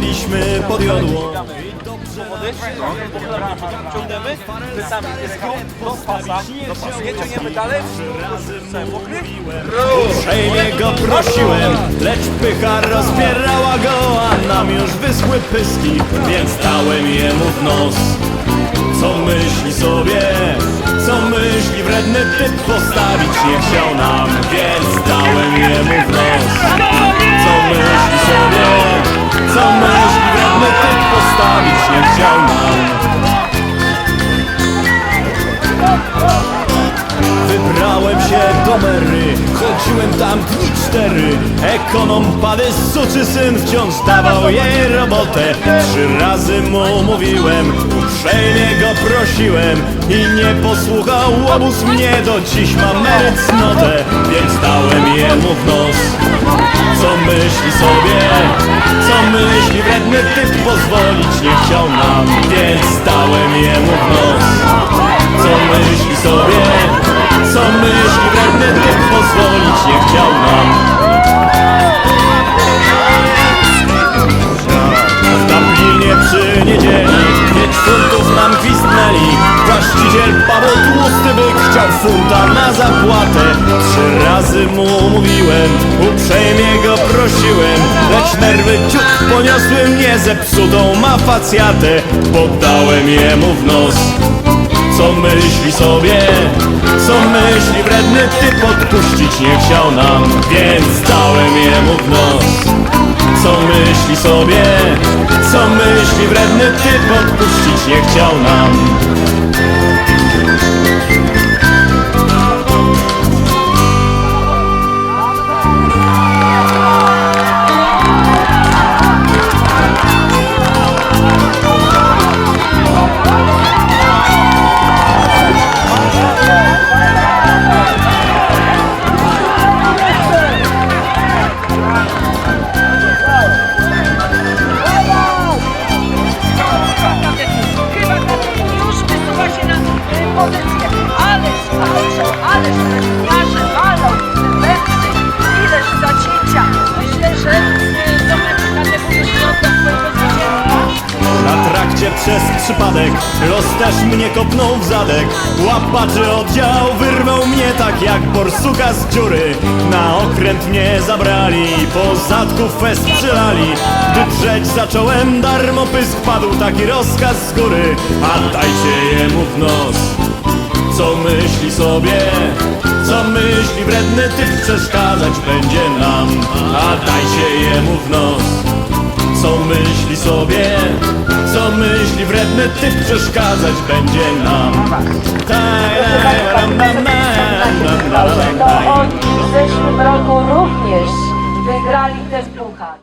mieliśmy pod jodło. wody, ciągniemy, chwytamy niebieską, do pasa, do pasa. Nie ciągniemy dalej, mokry, Uprzejmie go prosiłem, lecz pycha rozpierała go, a nam już wyschły pyski, więc dałem jemu w nos. Co myśli sobie, co myśli wredny typ postawić nie chciał nam, więc dałem jemu w nos. Wybrałem się do Mery, chodziłem tam dni cztery. Ekonom pady suczy syn wciąż dawał jej robotę. Trzy razy mu mówiłem, uprzejmie go prosiłem I nie posłuchał, obóz mnie do dziś ma Mary cnotę Więc dałem jemu w nos. Co myśli sobie, co myśli wredny typ? Pozwolić nie chciał nam Więc dałem jemu w nos. Co myśli sobie, co myśli wredny typ pozwolić nie chciał nam. W Dublinie przy niedzieli Pięć funtów nam gwizdnęli Właściciel Paweł Tłusty byk chciał funta na zapłatę. Trzy razy mu mówiłem Uprzejmie go prosiłem. Lecz nerwy ciut poniosły mnie Zepsutą ma facjatę Poddałem jemu w nos co myśli sobie, co myśli wredny typ odpuścić nie chciał nam Więc dałem jemu w nos. Co myśli sobie, co myśli wredny typ odpuścić nie chciał nam Na trakcie przez przypadek los też mnie kopnął w zadek. Łapaczy oddział wyrwał mnie tak jak borsuka z dziury. Na okręt mnie zabrali, po zadku fest strzelali Gdy drzeć zacząłem, darmo pysk padł taki rozkaz z góry. A dajcie jemu w nos co myśli sobie Co myśli wredny typ przeszkadzać będzie nam. A dajcie jemu w nos Co myśli sobie Co myśli wredny typ przeszkadzać będzie nam. To oni w zeszłym roku również wygrali ten puchar.